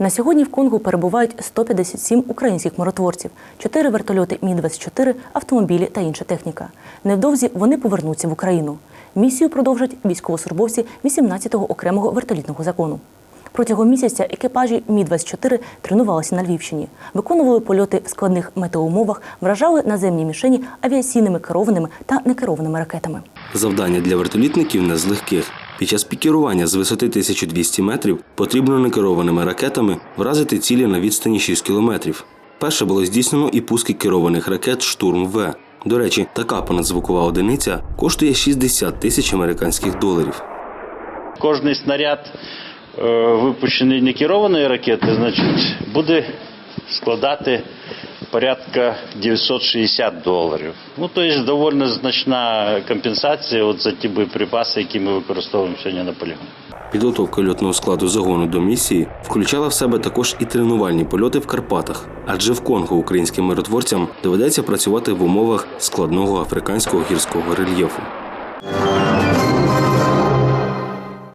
На сьогодні в Конгу перебувають 157 українських миротворців, 4 вертольоти Мі-24, автомобілі та інша техніка. Невдовзі вони повернуться в Україну. Місію продовжать військовослужбовці 18-го окремого вертолітного закону. Протягом місяця екіпажі Мі-24 тренувалися на Львівщині, виконували польоти в складних метеоумовах, вражали наземні мішені авіаційними керованими та некерованими ракетами. Завдання для вертолітників не з легких. Під час пікірування з висоти 1200 метрів потрібно некерованими ракетами вразити цілі на відстані 6 кілометрів. Перше було здійснено і пуски керованих ракет Штурм В. До речі, така понадзвукова одиниця коштує 60 тисяч американських доларів. Кожний снаряд, е, випущений не керованої ракети, значить, буде складати порядка 960 доларів. Ну, тобто доволі значна компенсація от за ті боєприпаси, які ми використовуємо сьогодні на полігоні. Підготовка льотного складу загону до місії включала в себе також і тренувальні польоти в Карпатах, адже в Конго українським миротворцям доведеться працювати в умовах складного африканського гірського рельєфу.